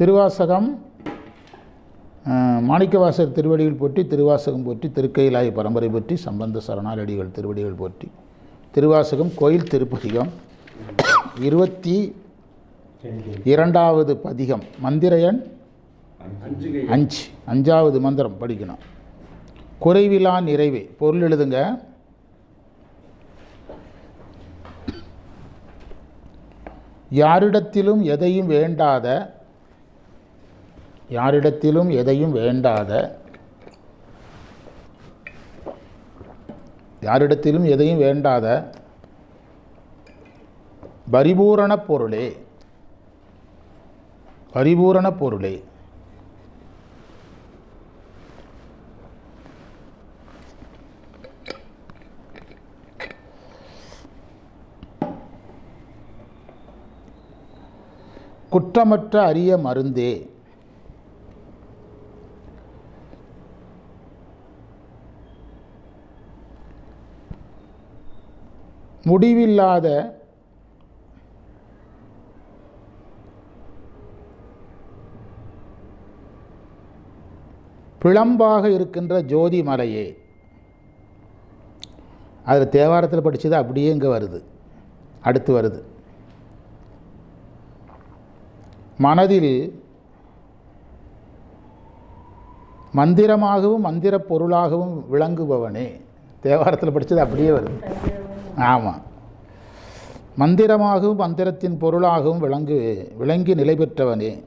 திருவாசகம் மாணிக்கவாசர் திருவடிகள் போற்றி திருவாசகம் போற்றி திருக்கைலாய பரம்பரை போற்றி சம்பந்த சரணாலடிகள் திருவடிகள் போற்றி. திருவாசகம் கோயில் திருப்பதிகம். இருபத்தி இரண்டாவது பதிகம் மந்திர எண் அஞ்சு அஞ்சாவது மந்திரம் படிக்கணும். குறைவிலா நிறைவே பொருள் எழுதுங்க. யாரிடத்திலும் எதையும் வேண்டாத யாரிடத்திலும் எதையும் வேண்டாத யாரிடத்திலும் எதையும் வேண்டாத பரிபூரண பொருளே பரிபூரண பொருளே. குற்றமற்ற அரிய மருந்தே முடிவில்லாத பிளம்பாக இருக்கின்ற ஜோதி மலையே. அதில் தேவாரத்தில் படித்தது அப்படியே இங்கே வருது. அடுத்து வருது. மனதில் மந்திரமாகவும் மந்திர பொருளாகவும் விளங்குபவனே. தேவாரத்தில் படித்தது அப்படியே வருது. ஆமாம் மந்திரமாகவும் மந்திரத்தின் பொருளாகவும் விளங்கு விளங்கி நிலை பெற்றவனே.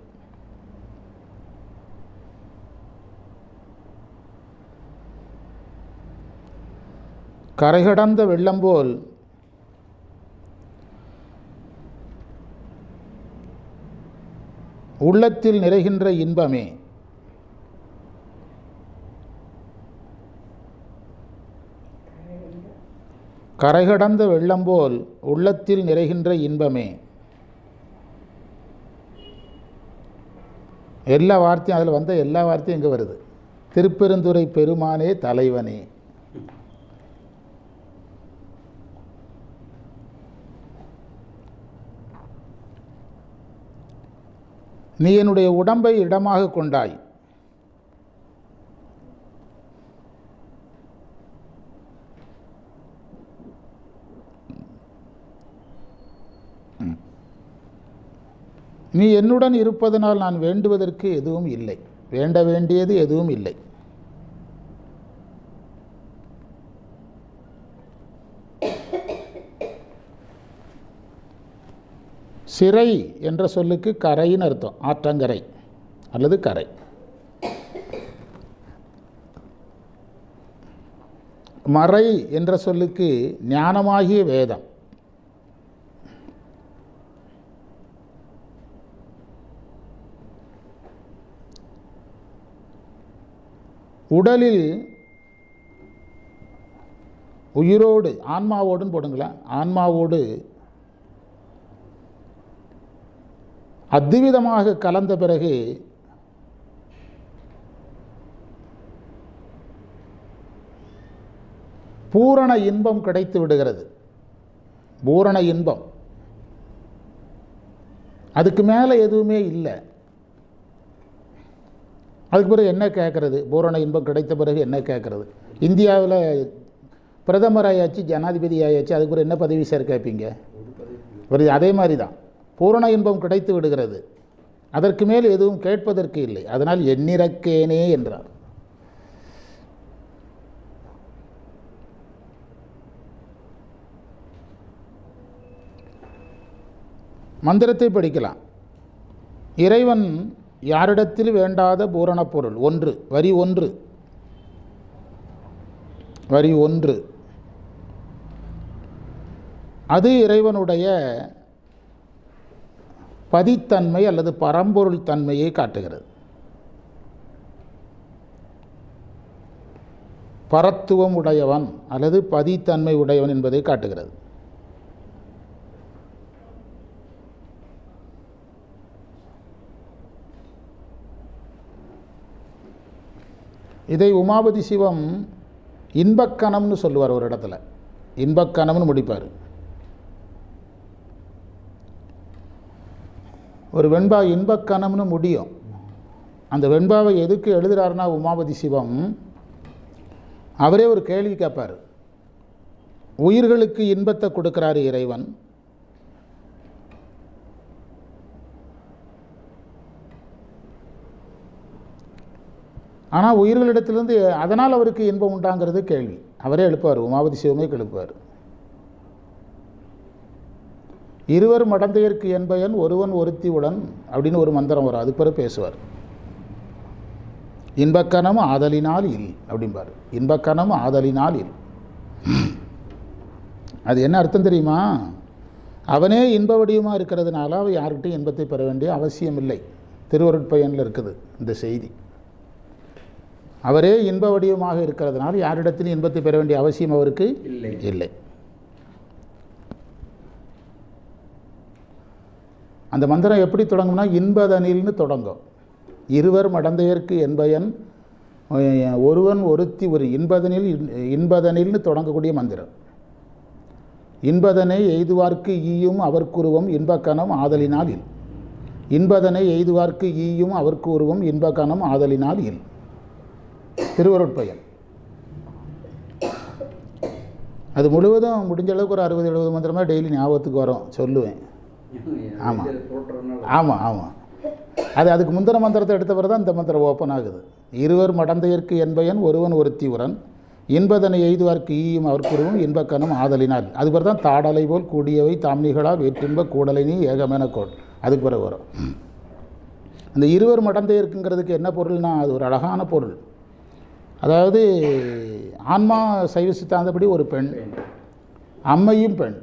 கரைகடந்த வெள்ளம் போல் உள்ளத்தில் நிறைகின்ற இன்பமே. கரைகடந்த வெள்ளம் போல் உள்ளத்தில் நிறைகின்ற இன்பமே. எல்லா வார்த்தையும் அதில் வந்த எல்லா வார்த்தையும் இங்கே வருது. திருப்பெருந்துறை பெருமானே தலைவனே. நீ என்னுடைய உடம்பை இடமாக கொண்டாய். நீ என்னுடன் இருப்பதனால் நான் வேண்டுவதற்கு எதுவும் இல்லை. வேண்ட வேண்டியது எதுவும் இல்லை. சிறை என்ற சொல்லுக்கு கரைன்னு அர்த்தம். ஆற்றங்கரை அல்லது கரை. மறை என்ற சொல்லுக்கு ஞானமாகிய வேதம். உடலில் உயிரோடு ஆன்மாவோடுன்னு போடுங்களேன். ஆன்மாவோடு அத்விதமாக கலந்த பிறகு பூரண இன்பம் கிடைத்து விடுகிறது. பூரண இன்பம். அதுக்கு மேலே எதுவுமே இல்லை. அதுக்கு பிறகு என்ன கேட்குறது? பூரண இன்பம் கிடைத்த பிறகு என்ன கேட்குறது? இந்தியாவில் பிரதமர் ஆயாச்சு ஜனாதிபதி ஆயாச்சு அதுக்கு பிறகு என்ன பதவி சார் கேட்பீங்க? ஒரு அதே மாதிரி தான் பூரண இன்பம் கிடைத்து விடுகிறது. அதற்கு மேல் எதுவும் கேட்பதற்கு இல்லை. அதனால் எண்ணிறக்கேனே என்றார். மந்திரத்தை படிக்கலாம். இறைவன் யாரிடத்தில் வேண்டாத பூரண பொருள்? ஒன்று. வரி ஒன்று. வரி ஒன்று. அது இறைவனுடைய பதித்தன்மை அல்லது பரம்பொருள் தன்மையை காட்டுகிறது. பரத்துவம் உடையவன் அல்லது பதித்தன்மை உடையவன் என்பதை காட்டுகிறது. இதை உமாபதி சிவம் இன்பக்கணம்னு சொல்லுவார் ஒரு இடத்துல. இன்பக்கணம்னு முடிப்பார். ஒரு வெண்பா இன்பக்கணம்னு முடியும். அந்த வெண்பாவை எதுக்கு எழுதுகிறாருன்னா உமாபதி சிவம்? அவரே ஒரு கேள்வி கேட்பார். உயிர்களுக்கு இன்பத்தை கொடுக்குறாரு இறைவன். ஆனால் உயிர்களிடத்திலிருந்து அதனால் அவருக்கு இன்பம் உண்டாங்கிறது கேள்வி. அவரே எழுப்பார் உமாவதி சிவமே எழுப்புவார். இருவர் மடந்தையர்க்கு என்பயன் ஒருவன் ஒருத்தி உடன் அப்படின்னு ஒரு மந்திரம் வரும். அதுக்கு பிறகு பேசுவார். இன்பக்கணம் ஆதலினால் இல் அப்படிம்பார். இன்பக்கணம் ஆதலினால் இல். அது என்ன அர்த்தம் தெரியுமா? அவனே இன்ப வடிவமாக இருக்கிறதுனால அவன் யார்கிட்டையும் இன்பத்தை பெற வேண்டிய அவசியம் இல்லை திருவருட்பயனில் இருக்குது இந்த செய்தி. அவரே இன்ப வடிவமாக இருக்கிறதுனால யாரிடத்திலும் இன்பத்தை பெற வேண்டிய அவசியம் அவருக்கு இல்லை. இல்லை. அந்த மந்திரம் எப்படி தொடங்கும்னா இன்பதனில்னு தொடங்கும். இருவர் மடந்தையர்க்கு என்பயன் ஒருவன் ஒருத்தி ஒரு இன்பதனில் இன்- இன்பதனில்னு தொடங்கக்கூடிய மந்திரம். இன்பதனை எய்துவார்க்கு ஈயும் அவர்க்குருவம் இன்பக்கணம் ஆதலினால் இல். இன்பதனை எய்துவார்க்கு ஈயும் அவர்க்குருவம் இன்பக்கணம் ஆதலினால் இல். திருவருட்பயன் அது முழுவதும் முடிஞ்ச அளவுக்கு ஒரு அறுபது எழுபது மந்திரமாக டெய்லி ஞாபகத்துக்கு வரும். சொல்லுவேன். ஆமா. போட்டுறதுனால ஆமாம் ஆமாம் அது அதுக்கு முந்தின மந்திரத்தை எடுத்த பிறகு தான் இந்த மந்திரம் ஓப்பன் ஆகுது. இருவர் மடந்தையர்க்கு என்பயன் ஒருவன் ஒருத்தி உரன். இன்பதனை எய்துவார்க்கு ஈயும் அவர்க்குருவும் இன்பக்கனும் ஆதலினால். அது பிறகு தான் தாடலை போல் கூடியவை தாம்னிகளா வேற்றின்ப கூடலை நீ ஏகமென கோள். அதுக்கு பிறகு வரும். அந்த இருவர் மடந்தையர்க்குங்கிறதுக்கு என்ன பொருள்னா அது ஒரு அழகான பொருள். அதாவது ஆன்மா சைவ சித்தாந்தப்படி ஒரு பெண் அம்மையும் பெண்.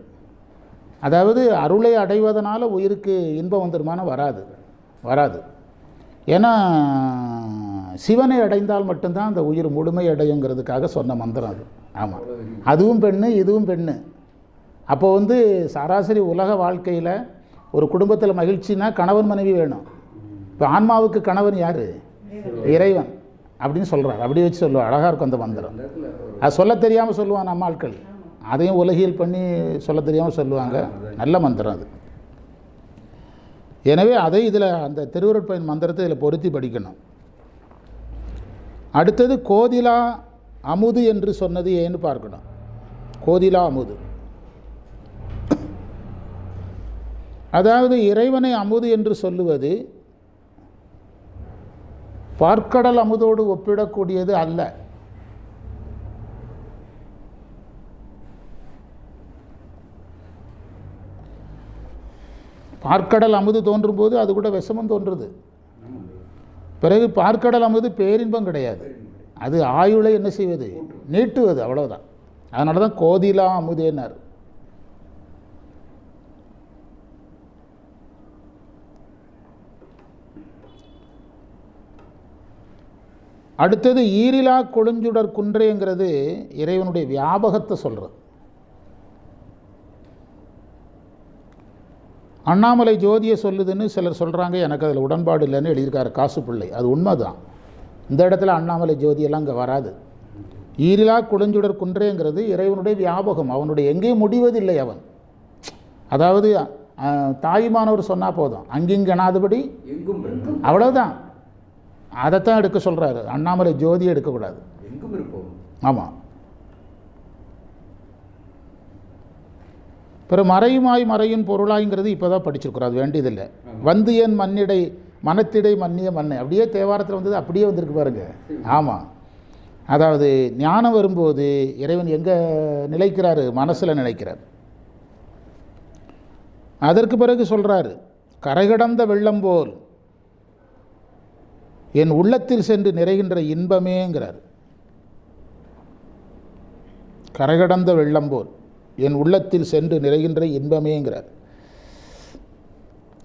அதாவது அருளை அடைவதனால் உயிருக்கு இன்பம் வந்துருமான வராது வராது. ஏன்னா சிவனை அடைந்தால் மட்டும்தான் அந்த உயிர் முழுமை அடையுங்கிறதுக்காக சொன்ன மந்திரம் அது. ஆமாம் அதுவும் பெண்ணு இதுவும் பெண்ணு. அப்போ வந்து சராசரி உலக வாழ்க்கையில் ஒரு குடும்பத்தில் மகிழ்ச்சினா கணவன் மனைவி வேணும். இப்போ ஆன்மாவுக்கு கணவன் யார்? இறைவன். அப்படின்னு சொல்கிறார் அப்படி வச்சு சொல்லுவார். அழகாக இருக்கும் அந்த மந்திரம். அது சொல்ல தெரியாமல் சொல்லுவான் நம்ம ஆட்கள். அதையும் உலகியல் பண்ணி சொல்ல தெரியாமல் சொல்லுவாங்க. நல்ல மந்திரம் அது. எனவே அதை இதில் அந்த திருவுருட்பயன் மந்திரத்தை இதில் பொருத்தி படிக்கணும். அடுத்தது கோதிலா அமுது என்று சொன்னது ஏன்னு பார்க்கணும். கோதிலா அமுது. அதாவது இறைவனை அமுது என்று சொல்லுவது பார்க்கடல் அமுதோடு ஒப்பிடக்கூடியது அல்ல. பார்க்கடல் அமுது தோன்றும் போது அது கூட விஷமம் தோன்றுது. பிறகு பார்க்கடல் அமுது பேரின்பம் கிடையாது. அது ஆயுளை என்ன செய்வது? நீட்டுவது அவ்வளவுதான். அதனால தான் கோதிலா அமுதேனார் அடுத்தது ஈரிலா கொழுஞ்சுடர் குன்றைங்கிறது இறைவனுடைய வியாபகத்தை சொல்கிறது அண்ணாமலை ஜோதியை சொல்லுதுன்னு சிலர் சொல்கிறாங்க எனக்கு அதில் உடன்பாடு இல்லைன்னு எழுதியிருக்காரு காசு பிள்ளை அது உண்மைதான். இந்த இடத்துல அண்ணாமலை ஜோதியெல்லாம் அங்கே வராது. ஈரிலா குளஞ்சுடர் குன்றேங்கிறது இறைவனுடைய வியாபகம். அவனுடைய எங்கேயும் முடிவதில்லை அவன். அதாவது தாயுமானவர் சொன்னால் போதும். அங்கிங்கனாதபடி அவ்வளவுதான். அதைத்தான் எடுக்க சொல்கிறாரு அண்ணாமலை ஜோதி எடுக்கக்கூடாது. எங்கும் இருப்போம். ஆமாம் பிற மறையுமாய் மறையும் பொருளாய்ங்கிறது இப்போ தான் படிச்சிருக்கிறோம். அது வேண்டியதில்லை. வந்து என் மண்ணிடை மனத்திடை மன்னிய மண்ணை? அப்படியே தேவாரத்தில் வந்தது அப்படியே வந்திருக்கு பாருங்க. ஆமாம் அதாவது ஞானம் வரும்போது இறைவன் எங்கே நிலைக்கிறாரு? மனசில் நிலைக்கிறார். அதற்கு பிறகு சொல்கிறாரு கரைகடந்த வெள்ளம் போல் என் உள்ளத்தில் சென்று நிறைகின்ற இன்பமேங்கிறார். கரைகடந்த வெள்ளம் போல் என் உள்ளத்தில் சென்று நிறைகின்ற இன்பமேங்கிறார்.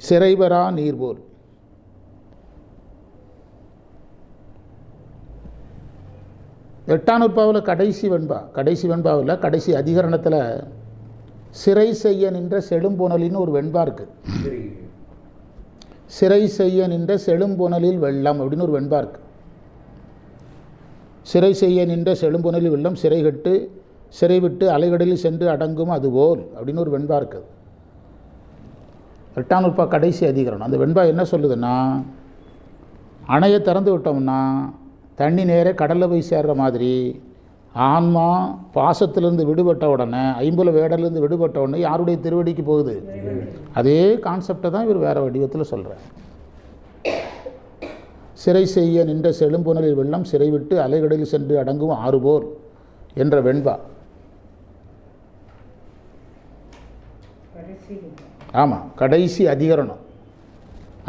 சிறைபெறா நீர் போல். எட்டானூர்பாவில் கடைசி வெண்பா. கடைசி வெண்பாவில் கடைசி அதிகரணத்தில் சிறை செய்ய நின்ற செழும்புணலின்னு ஒரு வெண்பா இருக்குது சிறை செய்ய நின்ற செழும்புணலில் வெள்ளம் அப்படின்னு ஒரு வெண்பா இருக்கு. சிறை செய்ய நின்ற செழும்புணலில் வெள்ளம் சிறை கட்டு சிறை விட்டு அலைகடலில் சென்று அடங்கும் அதுபோல் அப்படின்னு ஒரு வெண்பா இருக்குது எட்டாம் நூற்பா கடைசி அதிகரணம். அந்த வெண்பா என்ன சொல்லுதுன்னா அணையை திறந்து விட்டோம்னா தண்ணி நேரே கடலில் போய் சேர்கிற மாதிரி ஆன்மா பாசத்திலிருந்து விடுபட்ட உடனே ஐம்புல வேடலேருந்து விடுபட்ட உடனே யாருடைய திருவடிக்கு போகுது? அதே கான்செப்டை தான் இவர் வேறு வடிவத்தில் சொல்கிறார் சிறை செய்ய நின்ற செழும்புணரில் வெள்ளம் சிறை விட்டு அலைகடலில் சென்று அடங்கும் ஆறுபோல் என்ற வெண்பா. ஆமாம் கடைசி அதிகரணம்.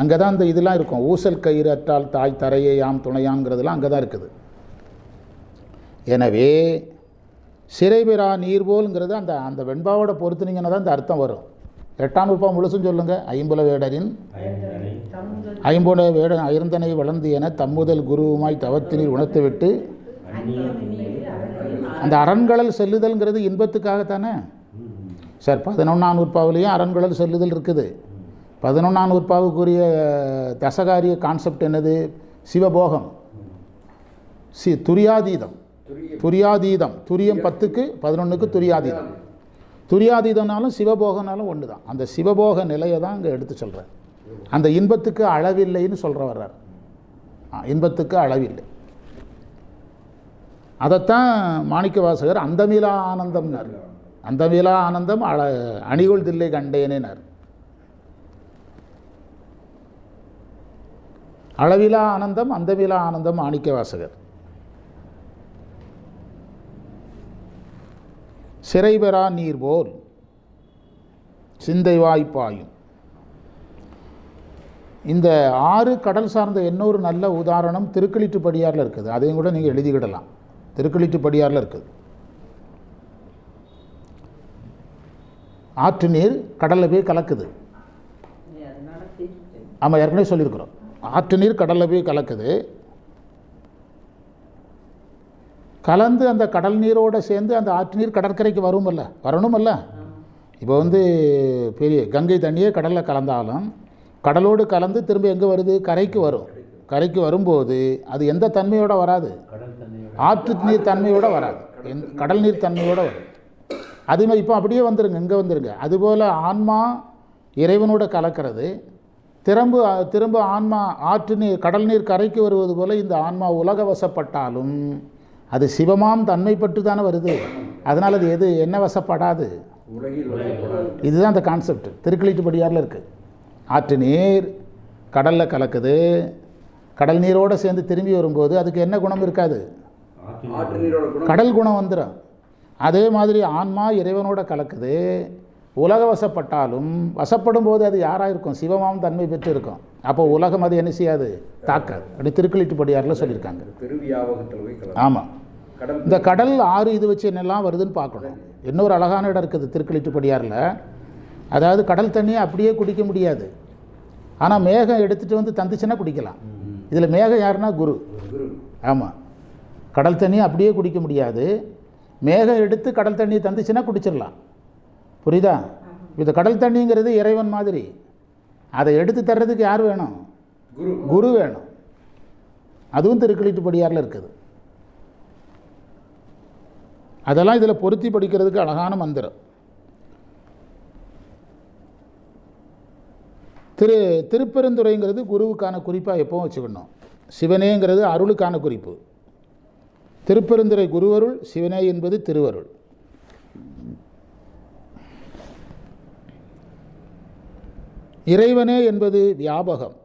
அங்கே தான் இந்த இதெல்லாம் இருக்கும். ஊசல் கயிறு அற்றால் தாய் தரையே யாம் துணையாங்கிறதுலாம் அங்கே தான் இருக்குது. எனவே சிறைபெறா நீர் போல்ங்கிறது அந்த அந்த வெண்பாவோட பொறுத்துனீங்கன்னா தான் அந்த அர்த்தம் வரும். எட்டாம் நூற்பா முழுசும் சொல்லுங்கள் ஐம்புல வேடரின் ஐம்புல வேட அயர்ந்தனை வளர்ந்து என தம்முதல் குருவுமாய் தவத்தினில் உணர்த்துவிட்டு அந்த அரண்களல் செல்லுதல்ங்கிறது இன்பத்துக்காகத்தானே? சார் பதினொன்றாம் நூற்பாவிலையும் அரண்களல் செல்லுதல் இருக்குது. பதினொன்றாம் நூற்பாவுக்குரிய தசகாரிய கான்செப்ட் என்னது? சிவபோகம். சி துரியாதீதம். துரியாதீதம். துரியம் பத்துக்கு பதினொன்றுக்கு துரியாதீதம். துரியாதீதம்னாலும் சிவபோகனாலும் ஒன்று தான் அந்த சிவபோக நிலையை தான் இங்கே எடுத்து சொல்கிறார் அந்த இன்பத்துக்கு அளவில்லைன்னு சொல்கிற வர்றார். இன்பத்துக்கு அளவில்லை. அதைத்தான் மாணிக்க வாசகர் அந்தமிலா ஆனந்தம்னார். அந்தமிலா ஆனந்தம் அழ அணிகொள் தில்லை கண்டேனேனார். அளவிலா ஆனந்தம் அந்தமிலா ஆனந்தம் மாணிக்க வாசகர். சிறைபெறா நீர் போல் சிந்தை வாய்ப்பாயும் இந்த ஆறு கடல் சார்ந்த இன்னொரு நல்ல உதாரணம் திருக்களிட்டுப்படியாரில் இருக்குது. அதையும் கூட நீங்கள் எழுதிக்கிடலாம். திருக்களிட்டுப்படியாரில் இருக்குது. ஆற்று நீர் கடலில் போய் கலக்குது. ஆமாம் ஏற்கனவே சொல்லியிருக்கிறோம். ஆற்று நீர் கடலில் போய் கலக்குது. கலந்து அந்த கடல் நீரோடு சேர்ந்து அந்த ஆற்று நீர் கடற்கரைக்கு வருமல்ல வரணுமல்ல? இப்போ வந்து பெரிய கங்கை தண்ணியே கடலில் கலந்தாலும் கடலோடு கலந்து திரும்ப எங்கே வருது? கரைக்கு வரும். கரைக்கு வரும்போது அது எந்த தன்மையோடு வராது? ஆற்று நீர் தன்மையோடு வராது. எந் கடல் நீர் தன்மையோடு வரும். அதுமாதிரி இப்போ அப்படியே வந்துருங்க இங்கே வந்துருங்க. அதுபோல் ஆன்மா இறைவனோட கலக்கிறது. திரும்ப திரும்ப ஆன்மா ஆற்று நீர் கடல் நீர் கரைக்கு வருவது போல் இந்த ஆன்மா உலக வசப்பட்டாலும் அது சிவமாம் தன்மை பட்டு தானே வருது. அதனால் அது எது என்ன வசப்படாது? இதுதான் அந்த கான்செப்ட் திருக்களிட்டுப்படியாரில் இருக்குது ஆற்று நீர் கடலில் கலக்குது. கடல் நீரோடு சேர்ந்து திரும்பி வரும்போது அதுக்கு என்ன குணம் இருக்காது? கடல் குணம் வந்துடும் அதே மாதிரி ஆன்மா இறைவனோட கலக்குது. உலக வசப்பட்டாலும் வசப்படும் போது அது யாராக இருக்கும் சிவமாம் தன்மை பெற்று இருக்கும் அப்போ உலகம் அது என்ன செய்யாது? தாக்காது. அப்படி திருக்களிட்டுப்படியாரில் சொல்லியிருக்காங்க. ஆமாம் இந்த கடல் ஆறு இது வச்சு என்னெல்லாம் வருதுன்னு பார்க்கணும். இன்னொரு அழகான இடம் இருக்குது திருக்களிட்டுப்படியாரில் அதாவது கடல் தண்ணியை அப்படியே குடிக்க முடியாது. ஆனால் மேகம் எடுத்துகிட்டு வந்து தந்துச்சுன்னா குடிக்கலாம். இதில் மேகம் யாருன்னா? குரு. குரு. ஆமாம் கடல் தண்ணி அப்படியே குடிக்க முடியாது. மேகம் எடுத்து கடல் தண்ணி தந்துச்சுன்னா குடிச்சிடலாம். புரியுதா? இந்த கடல் தண்ணிங்கிறது இறைவன் மாதிரி. அதை எடுத்து தர்றதுக்கு யார் வேணும்? குரு. குரு வேணும். அதுவும் திருக்களிட்டுப்படியாரில் இருக்குது. அதெல்லாம் இதில் பொருத்தி படிக்கிறதுக்கு அழகான மந்திரம். திரு திருப்பெருந்துறைங்கிறது குருவுக்கான குறிப்பாக எப்பவும் வச்சுக்கணும். சிவனேங்கிறது அருளுக்கான குறிப்பு. திருப்பெருந்துறை குருவருள் சிவனே என்பது திருவருள். இறைவனே என்பது வியாபகம்.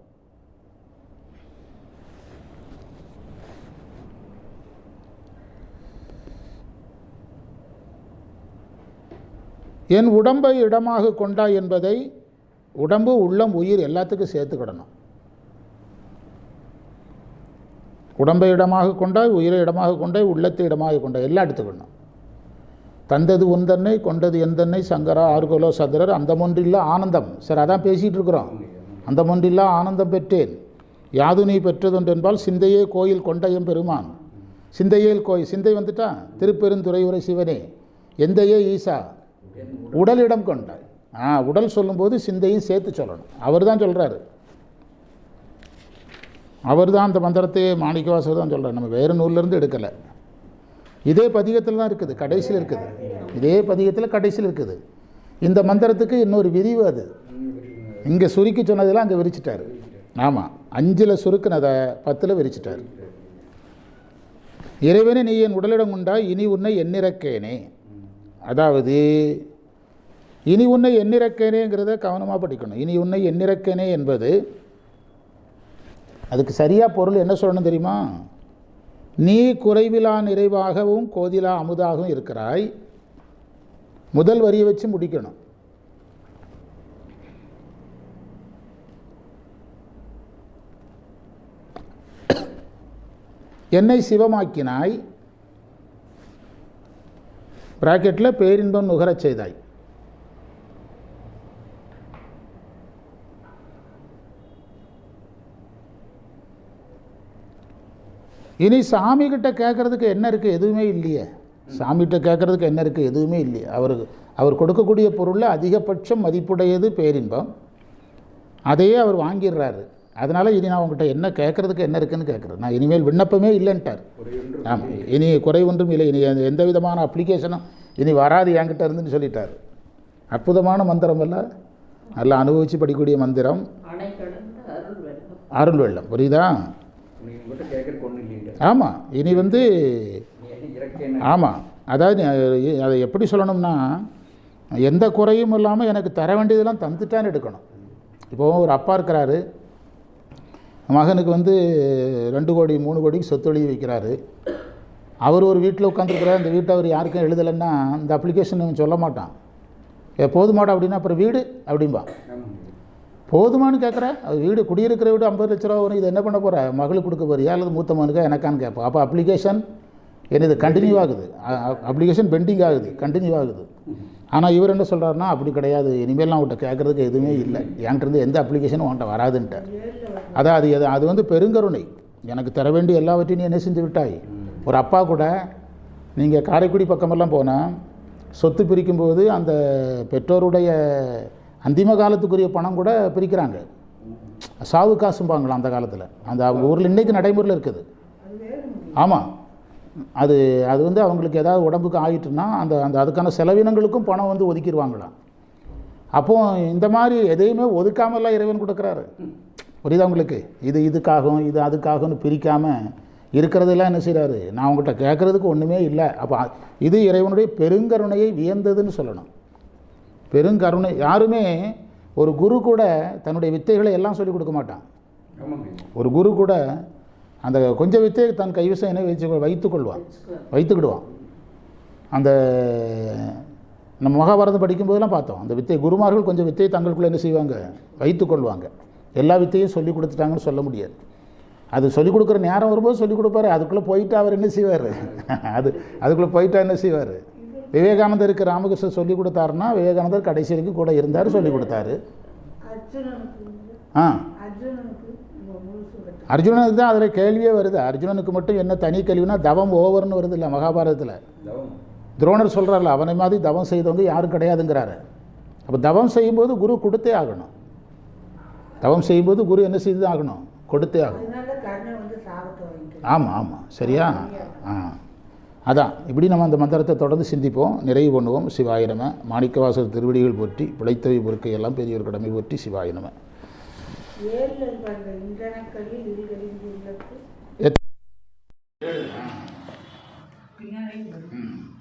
என் உடம்பை இடமாக கொண்டாய் என்பதை உடம்பு உள்ளம் உயிர் எல்லாத்துக்கும் சேர்த்துக்கிடணும். உடம்பை இடமாக கொண்டாய் உயிரை இடமாக கொண்டாய் உள்ளத்தை இடமாக கொண்டாய் எல்லாம் எடுத்துக்கணும் தந்தது உந்தன்னை கொண்டது எந்தன்னை சங்கரா ஆர்கோலோ சதுரர் அந்த ஒன்றில்லா ஆனந்தம். சார் அதான் பேசிகிட்டு இருக்கிறோம் அந்த ஒன்றில்லா ஆனந்தம் பெற்றேன். யாது நீ பெற்றதொன்றென்பால் சிந்தையே கோயில் கொண்டையம் பெருமான். சிந்தையேல் கோயில் சிந்தை வந்துட்டா? திருப்பெருந்துறையுரை சிவனே. எந்தையே ஈசா? உடலிடம் கொண்டாய் ஆ உடல் சொல்லும்போது சிந்தையும் சேர்த்து சொல்லணும். அவர் தான் சொல்கிறாரு அவர் தான் அந்த மந்திரத்தையே மாணிக்கவாசர் தான் சொல்கிறார் நம்ம வேறு நூல்லேருந்து எடுக்கலை. இதே பதிகத்தில் தான் இருக்குது கடைசியில் இருக்குது. இதே பதிகத்தில் கடைசியில் இருக்குது. இந்த மந்திரத்துக்கு இன்னொரு விரிவு அது. இங்கே சுருக்கி சொன்னதெல்லாம் அங்கே விரிச்சிட்டார். ஆமாம் அஞ்சில் சுருக்குனதை பத்தில் விரிச்சிட்டார். இறைவனே நீ என் உடலிடம் உண்டா இனி உன்னை எண்ணிறக்கேனே. அதாவது இனி உன்னை எண்ணிறக்கேனேங்கிறத கவனமாக படிக்கணும். இனி உன்னை எண்ணிறக்கேனே என்பது அதுக்கு சரியாக பொருள் என்ன சொல்லணும் தெரியுமா? நீ குறைவிலா நிறைவாகவும் கோதிலா அமுதாகவும் இருக்கிறாய். முதல் வரியை வச்சு முடிக்கணும். என்னை சிவமாக்கினாய். பிராக்கெட்டில் பேரின்பம் நுகரச் செய்தாய். இனி சாமிகிட்ட கேட்குறதுக்கு என்ன இருக்குது எதுவுமே இல்லையே. சாமிகிட்ட கேட்குறதுக்கு என்ன இருக்குது எதுவுமே இல்லையே. அவருக்கு அவர் கொடுக்கக்கூடிய பொருளில் அதிகபட்சம் மதிப்புடையது பேரின்பம். அதையே அவர் வாங்கிடுறாரு. அதனால் இனி நான் உங்கள்கிட்ட என்ன கேட்குறதுக்கு என்ன இருக்குன்னு கேட்குறேன் நான் இனிமேல் விண்ணப்பமே இல்லைன்ட்டார். ஆமாம் இனி குறை ஒன்றும் இல்லை. இனி எந்த- விதமான அப்ளிகேஷனும் இனி வராது என்கிட்ட இருந்துன்னு சொல்லிட்டார். அற்புதமான மந்திரம் அல்ல. நல்லா அனுபவித்து படிக்கக்கூடிய மந்திரம். அணை கடந்த அருள் வெள்ளம். அருள் வெள்ளம். புரியுதா? ஆமாம் இனி வந்து ஆமாம் அதாவது நீ அதை எப்படி சொல்லணும்னா எந்த குறையும் இல்லாமல் எனக்கு தர வேண்டியதெல்லாம் தந்துட்டான்னு எடுக்கணும். இப்போ ஒரு அப்பா இருக்கிறாரு மகனுக்கு வந்து ரெண்டு கோடி மூணு கோடிக்கு சொத்து எழுதி வைக்கிறாரு. அவர் ஒரு வீட்டில் உட்காந்துருக்கிறார் அந்த வீட்டை அவர் யாருக்கும் எழுதலைன்னா இந்த அப்ளிகேஷன் சொல்ல மாட்டான். ஏ போதுமாடா அப்படின்னா அப்புறம் வீடு அப்படிம்பா. போதுமானு போதுமான்னு கேட்குற அது வீடு குடியிருக்கிற வீடு ஐம்பது லட்ச ரூபா வரும் இது என்ன பண்ண போகிற மகளுக்கு கொடுக்க போறியா? அல்லது மூத்த மகனுக்கா? எனக்கான்னு கேட்போம் அப்போ அப்ளிகேஷன் என்னது கண்டினியூ ஆகுது. அப்ளிகேஷன் பெண்டிங் ஆகுது. கண்டினியூ ஆகுது. ஆனால் இவர் என்ன சொல்கிறாருன்னா அப்படி கிடையாது. இனிமேல் நான் உங்கள்கிட்ட கேட்குறதுக்கு எதுவுமே இல்லை. என்கிட்டருந்து எந்த அப்ளிகேஷனும் உன்கிட்ட வராதுன்ட்டு. அதான் அது எது அது வந்து பெருங்கருணை. எனக்கு தர வேண்டிய எல்லாவற்றையும் நீ என்ன செஞ்சு விட்டாய்? ஒரு அப்பா கூட நீங்கள் காரைக்குடி பக்கமெல்லாம் போனால் சொத்து பிரிக்கும்போது அந்த பெற்றோருடைய அந்திம காலத்துக்குரிய பணம் கூட பிரிக்கிறாங்க. சாவு காசும்பாங்களா அந்த காலத்தில். அந்த அவங்க ஊரில் இன்றைக்கி நடைமுறையில் இருக்குது. ஆமாம் அது அது வந்து அவங்களுக்கு ஏதாவது உடம்புக்கு ஆயிட்டுன்னா அந்த அந்த அதுக்கான செலவினங்களுக்கும் பணம் வந்து ஒதுக்கிடுவாங்களாம் அப்போ இந்த மாதிரி எதையுமே ஒதுக்காமலாம் இறைவன் கொடுக்குறாரு. புரியுதா உங்களுக்கு? இது இதுக்காகும் இது அதுக்காகும்னு பிரிக்காமல் இருக்கிறதெல்லாம் என்ன செய்கிறாரு நான் உங்கள்கிட்ட கேட்குறதுக்கு ஒன்றுமே இல்லை. அப்போ இது இறைவனுடைய பெருங்கருணையை வியந்ததுன்னு சொல்லணும். பெருங்கருணை. யாருமே ஒரு குரு கூட தன்னுடைய வித்தைகளை எல்லாம் சொல்லிக் கொடுக்க மாட்டான். ஒரு குரு கூட அந்த கொஞ்சம் வித்தையை தன் கைவசம் என்ன வச்சு வைத்துக்கொள்வான் வைத்துக்கிடுவான் அந்த நம்ம மகாபாரதம் படிக்கும்போதெல்லாம் பார்த்தோம். அந்த வித்தை குருமார்கள் கொஞ்சம் வித்தையை தங்களுக்குள்ளே என்ன செய்வாங்க? வைத்துக்கொள்வாங்க எல்லா வித்தையும் சொல்லி கொடுத்துட்டாங்கன்னு சொல்ல முடியாது. அது சொல்லிக் கொடுக்குற நேரம் வரும்போது சொல்லிக் கொடுப்பாரு. அதுக்குள்ளே போயிட்டு அவர் என்ன செய்வார்? அது அதுக்குள்ளே போயிட்டா என்ன செய்வார்? விவேகானந்தருக்கு ராமகிருஷ்ணர் சொல்லி கொடுத்தாருன்னா விவேகானந்தர் கடைசி வரைக்கும் கூட இருந்தார் சொல்லி கொடுத்தாரு. ஆ. அர்ஜுனனுக்கு தான் அதில் கேள்வியே வருது. அர்ஜுனனுக்கு மட்டும் என்ன தனி கேள்வினா தவம் ஓவர்னு வருது இல்லை மகாபாரதத்தில். தவம். துரோணர் சொல்கிறார்ல அவனை மாதிரி தவம் செய்தவங்க யாரும் கிடையாதுங்கிறாரு. அப்போ தவம் செய்யும்போது குரு கொடுத்தே ஆகணும். தவம் செய்யும்போது குரு என்ன செய்து தான் ஆகணும்? கொடுத்தே ஆகணும். அதனால கர்ணன் வந்து சாபத்தை வாங்கிட்டு ஆமாம் ஆமாம் சரியா? ஆ. அதான் இப்படி நம்ம அந்த மந்திரத்தை தொடர்ந்து சிந்திப்போம். நிறைவு பண்ணுவோம். சிவாய நம. மாணிக்கவாசர் திருவடிகள் போற்றி பிழைத்தவை பொறுக்கை எல்லாம் பெரியவர் கடமை போற்றி சிவாய நம. ஏழுல இருப்பாங்க இந்தனக்கல்வி விரிகழிந்து உள்ளது. எத்